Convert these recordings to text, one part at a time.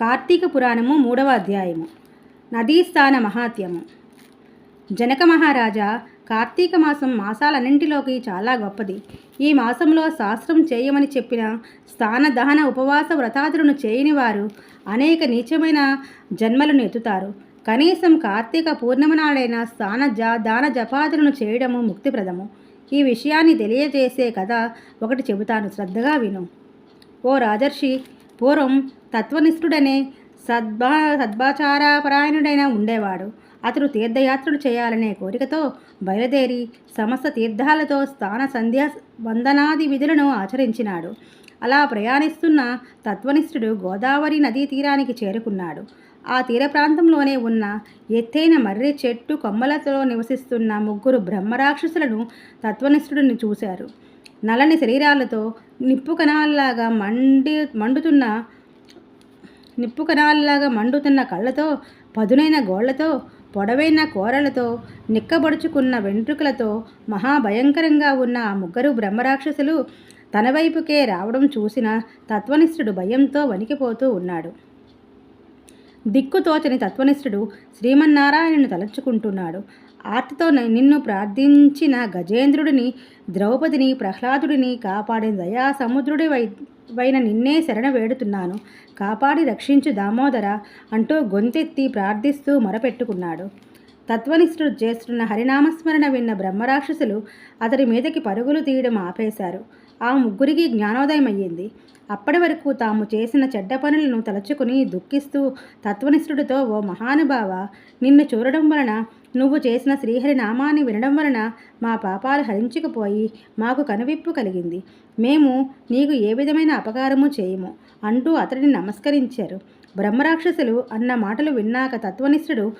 కార్తీక పురాణము మూడవ అధ్యాయము. నదీస్థాన మహాత్యము జనక మహారాజా కార్తీక మాసం మాసాలన్నింటిలోకి చాలా గొప్పది. ఈ మాసంలో శాస్త్రం చేయమని చెప్పిన స్థాన దహన ఉపవాస వ్రతాదులను చేయని వారు అనేక నీచమైన జన్మలను ఎత్తుతారు. కనీసం కార్తీక పూర్ణిమ నాడైన స్థాన జ దాన జపాదులను చేయడము ముక్తిప్రదము. ఈ విషయాన్ని తెలియజేసే కథ ఒకటి చెబుతాను. శ్రద్ధగా విను. ఓ రాజర్షి పూర్వం తత్వనిష్ఠుడనే సద్భా సద్భాచారపరాయణుడైన ఉండేవాడు. అతడు తీర్థయాత్రలు చేయాలనే కోరికతో బయలుదేరి సమస్త తీర్థాలతో స్థాన సంధ్యా వందనాది విధులను ఆచరించినాడు. అలా ప్రయాణిస్తున్న తత్వనిష్ఠుడు గోదావరి నదీ తీరానికి చేరుకున్నాడు. ఆ తీర ప్రాంతంలోనే ఉన్న ఎత్తైన మర్రి చెట్టు కొమ్మలతో నివసిస్తున్న ముగ్గురు బ్రహ్మరాక్షసులను తత్వనిష్ఠుడిని చూశారు. నల్లని శరీరాలతో నిప్పు కణాల్లాగా మండి మండుతున్న నిప్పు కణాలలాగా మండుతున్న కళ్ళతో పదునైన గోళ్ళతో పొడవైన కోరలతో నిక్కబడుచుకున్న వెంట్రుకలతో మహాభయంకరంగా ఉన్న ఆ ముగ్గురు బ్రహ్మరాక్షసులు తన వైపుకే రావడం చూసిన తత్వనిష్ఠుడు భయంతో వణికిపోతూ ఉన్నాడు. దిక్కుతోచని తత్వనిష్ఠుడు శ్రీమన్నారాయణను తలంచుకుంటున్నాడు. ఆర్తితో నిన్ను ప్రార్థించిన గజేంద్రుడిని ద్రౌపదిని ప్రహ్లాదుడిని కాపాడిన దయా సముద్రుడి వై వైన నిన్నే శరణ వేడుతున్నాను. కాపాడి రక్షించు దామోదర అంటూ గొంతెత్తి ప్రార్థిస్తూ మొరపెట్టుకున్నాడు. తత్వనిష్ఠుడు చేస్తున్న హరినామస్మరణ విన్న బ్రహ్మరాక్షసులు అతడి మీదకి పరుగులు తీయడం ఆపేశారు. ఆ ముగ్గురికి జ్ఞానోదయం అయ్యింది అప్పటి వరకు తాము చేసిన చెడ్డ పనులను తలుచుకుని దుఃఖిస్తూ తత్వనిష్ఠుడితో ఓ మహానుభావ నిన్ను చూడడం వలన నువ్వు చేసిన శ్రీహరి నామాన్ని వినడం వలన మా పాపాలు హరించుకుపోయి మాకు కనువిప్పు కలిగింది. మేము నీకు ఏ విధమైన అపకారము చేయము అంటూ అతడిని నమస్కరించారు. బ్రహ్మరాక్షసులు అన్న మాటలు విన్నాక తత్వనిష్ఠుడు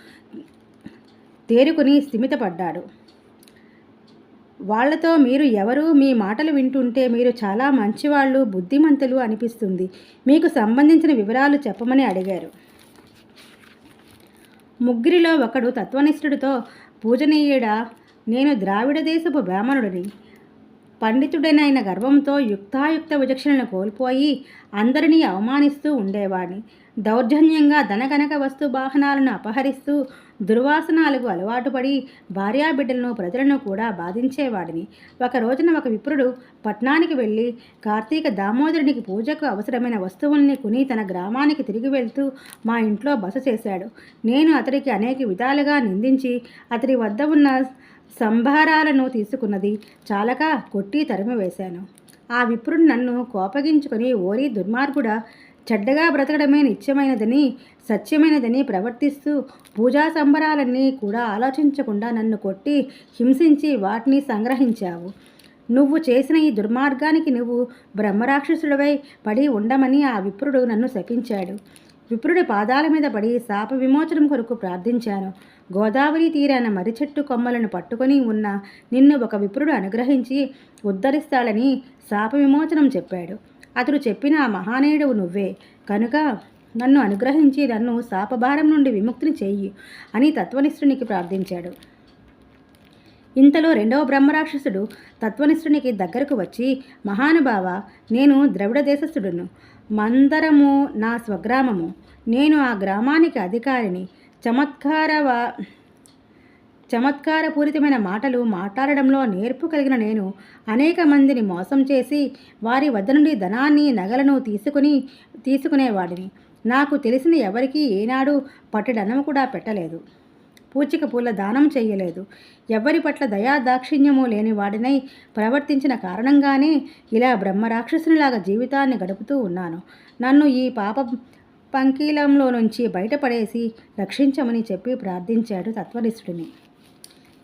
తేరుకుని స్థిమితపడ్డాడు. వాళ్ళతో మీరు ఎవరు మీ మాటలు వింటుంటే మీరు చాలా మంచివాళ్ళు బుద్ధిమంతులు అనిపిస్తుంది. మీకు సంబంధించిన వివరాలు చెప్పమని అడిగారు. ముగ్గురిలో ఒకడు తత్వనిష్ఠుడితో పూజనీయుడా నేను ద్రావిడ దేశపు బ్రాహ్మణుడిని. పండితుడనైన గర్వంతో యుక్తాయుక్త విచక్షణను కోల్పోయి అందరినీ అవమానిస్తూ ఉండేవాడిని. దౌర్జన్యంగా ధనగనక వస్తు వాహనాలను అపహరిస్తూ దుర్వాసనాలకు అలవాటు పడి భార్యాబిడ్డలను ప్రజలను కూడా బాధించేవాడిని. ఒక రోజున ఒక విప్రుడు పట్నానికి వెళ్ళి కార్తీక దామోదరునికి పూజకు అవసరమైన వస్తువుల్ని కొని తన గ్రామానికి తిరిగి వెళ్తూ మా ఇంట్లో బస చేశాడు. నేను అతడికి అనేక విధాలుగా నిందించి అతడి వద్ద ఉన్న సంభారాలను తీసుకున్నది చాలక కొట్టి తరిమి వేశాను ఆ విప్రుడు నన్ను కోపగించుకొని ఓరి దుర్మార్గుడా చెడ్డగా బ్రతకడమే నిత్యమైనదని సత్యమైనదని ప్రవర్తిస్తూ పూజా సంబరాలన్నీ కూడా ఆలోచించకుండా నన్ను కొట్టి హింసించి వాటిని సంగ్రహించావు. నువ్వు చేసిన ఈ దుర్మార్గానికి నువ్వు బ్రహ్మరాక్షసుడివై పడి ఉండమని ఆ విప్రుడు నన్ను శపించాడు. విప్రుడి పాదాల మీద పడి శాప విమోచనం కొరకు ప్రార్థించాను. గోదావరి తీరాన మరిచెట్టు కొమ్మలను పట్టుకొని ఉన్న నిన్ను ఒక విప్రుడు అనుగ్రహించి ఉద్ధరిస్తాడని శాప విమోచనం చెప్పాడు. అతడు చెప్పిన ఆ మహానీయుడు నువ్వే. కనుక నన్ను అనుగ్రహించి నన్ను శాపభారం నుండి విముక్తిని చెయ్యి అని తత్వనిష్ఠునికి ప్రార్థించాడు. ఇంతలో రెండవ బ్రహ్మరాక్షసుడు తత్వనిష్ఠునికి దగ్గరకు వచ్చి మహానుభావ నేను ద్రవిడ దేశస్థుడును. మందరము నా స్వగ్రామము. నేను ఆ గ్రామానికి అధికారిని. చమత్కారవా చమత్కారపూరితమైన మాటలు మాట్లాడడంలో నేర్పు కలిగిన నేను అనేక మందిని మోసం చేసి వారి వద్ద నుండి ధనాన్ని నగలను తీసుకుని తీసుకునేవాడిని. నాకు తెలిసిన ఎవరికీ ఏనాడు పట్టెడన్నం కూడా పెట్టలేదు. పూచిక పూల దానం చేయలేదు. ఎవరి పట్ల దయా దాక్షిణ్యము లేని వాడినై ప్రవర్తించిన కారణంగానే ఇలా బ్రహ్మరాక్షసునిలాగా జీవితాన్ని గడుపుతూ ఉన్నాను. నన్ను ఈ పాప పంకీలంలో నుంచి బయటపడేసి రక్షించమని చెప్పి ప్రార్థించాడు తత్వనిష్ఠుడిని.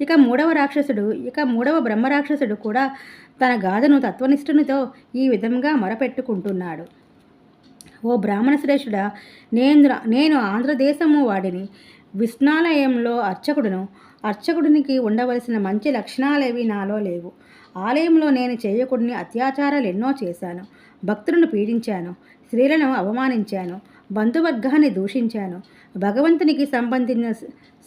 ఇక మూడవ రాక్షసుడు ఇక మూడవ బ్రహ్మరాక్షసుడు కూడా తన గాథను తత్వనిష్ఠునితో ఈ విధంగా మొరపెట్టుకుంటున్నాడు. ఓ బ్రాహ్మణ శ్రేష్ఠుడా నేను నేను ఆంధ్రదేశము వాడిని. విష్ణాలయంలో అర్చకుడును. అర్చకుడినికి ఉండవలసిన మంచి లక్షణాలేవి నాలో లేవు. ఆలయంలో నేను చేయకుడిని అత్యాచారాలు ఎన్నో చేశాను. భక్తులను పీడించాను. స్త్రీలను అవమానించాను. బంధువర్గాన్ని దూషించాను. భగవంతునికి సంబంధించిన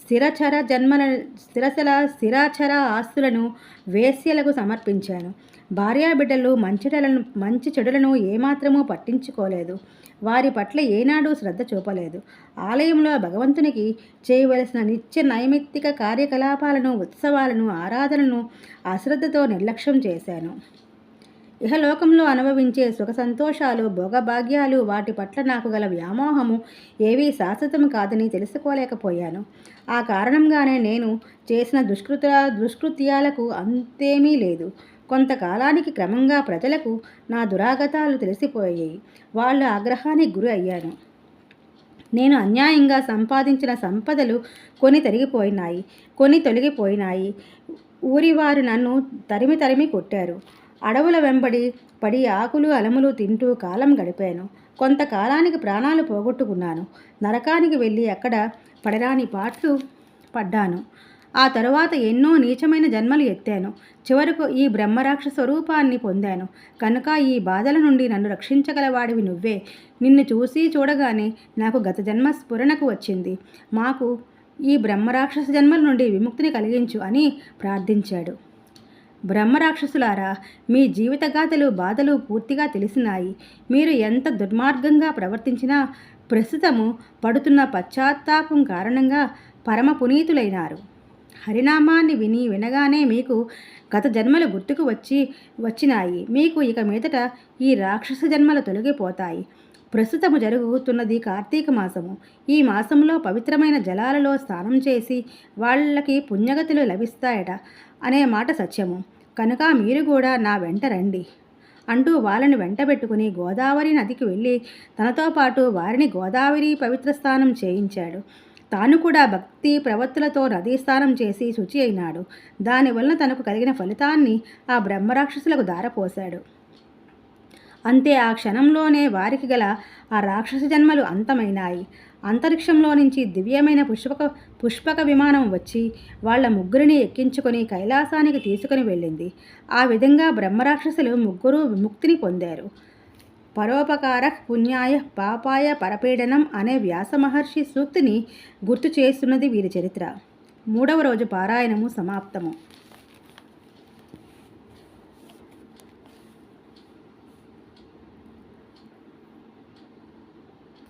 స్థిరచర జన్మల స్థిరచల స్థిరాచర ఆస్తులను వేశ్యలకు సమర్పించాను. భార్యాబిడ్డలు మంచి మంచి చెడులను ఏమాత్రమూ పట్టించుకోలేదు. వారి పట్ల ఏనాడూ శ్రద్ధ చూపలేదు. ఆలయంలో భగవంతునికి చేయవలసిన నిత్య నైమిత్తిక కార్యకలాపాలను ఉత్సవాలను ఆరాధనను అశ్రద్ధతో నిర్లక్ష్యం చేశాను. ఇహలోకంలో అనుభవించే సుఖ సంతోషాలు భోగభాగ్యాలు వాటి పట్ల నాకు గల వ్యామోహము ఏవీ శాశ్వతం కాదని తెలుసుకోలేకపోయాను. ఆ కారణంగానే నేను చేసిన దుష్కృత దుష్కృత్యాలకు అంతేమీ లేదు. కొంతకాలానికి క్రమంగా ప్రజలకు నా దురాగతాలు తెలిసిపోయాయి. వాళ్ళ ఆగ్రహానికి గురి అయ్యాను. నేను అన్యాయంగా సంపాదించిన సంపదలు కొన్ని తరిగిపోయినాయి కొన్ని తొలగిపోయినాయి. ఊరివారు నన్ను తరిమి తరిమి కొట్టారు. అడవుల వెంబడి పడి ఆకులు అలములు తింటూ కాలం గడిపాను. కొంతకాలానికి ప్రాణాలు పోగొట్టుకున్నాను. నరకానికి వెళ్ళి అక్కడ పడరాని పాట్లు పడ్డాను. ఆ తరువాత ఎన్నో నీచమైన జన్మలు ఎత్తాను. చివరకు ఈ బ్రహ్మరాక్ష స్వరూపాన్ని పొందాను. కనుక ఈ బాధల నుండి నన్ను రక్షించగలవాడివి నువ్వే. నిన్ను చూసి చూడగానే నాకు గత జన్మ స్ఫురణకు వచ్చింది. మాకు ఈ బ్రహ్మరాక్షస జన్మల నుండి విముక్తిని కలిగించు అని ప్రార్థించాడు. బ్రహ్మరాక్షసులారా మీ జీవితగాథలు బాధలు పూర్తిగా తెలిసినాయి. మీరు ఎంత దుర్మార్గంగా ప్రవర్తించినా ప్రస్తుతము పడుతున్న పశ్చాత్తాపం కారణంగా పరమ పునీతులైనారు. హరినామాన్ని విని వినగానే మీకు గత జన్మలు గుర్తుకు వచ్చి వచ్చినాయి. మీకు ఇక మీదట ఈ రాక్షస జన్మలు తొలగిపోతాయి. ప్రస్తుతము జరుగుతున్నది కార్తీక మాసము. ఈ మాసంలో పవిత్రమైన జలాలలో స్నానం చేసి వాళ్ళకి పుణ్యగతులు లభిస్తాయట అనే మాట సత్యము. కనుక మీరు కూడా నా వెంట రండి అంటూ వాళ్ళని వెంటబెట్టుకుని గోదావరి నదికి వెళ్ళి తనతో పాటు వారిని గోదావరి పవిత్ర స్నానం చేయించాడు. తాను కూడా భక్తి ప్రవత్తులతో నదీ స్నానం చేసి శుచి అయినాడు. దానివల్ల తనకు కలిగిన ఫలితాన్ని ఆ బ్రహ్మరాక్షసులకు దారపోశాడు అంతే ఆ క్షణంలోనే వారికి గల ఆ రాక్షస జన్మలు అంతమైనాయి. అంతరిక్షంలో నుంచి దివ్యమైన పుష్పక పుష్పక విమానం వచ్చి వాళ్ళ ముగ్గురిని ఎక్కించుకొని కైలాసానికి తీసుకుని వెళ్ళింది. ఆ విధంగా బ్రహ్మరాక్షసులు ముగ్గురు విముక్తిని పొందారు. పరోపకార పుణ్యాయ పాపాయ పరపీడనం అనే వ్యాస మహర్షి సూక్తిని గుర్తు చేస్తున్నది వీరి చరిత్ర. మూడవ రోజు పారాయణము సమాప్తము.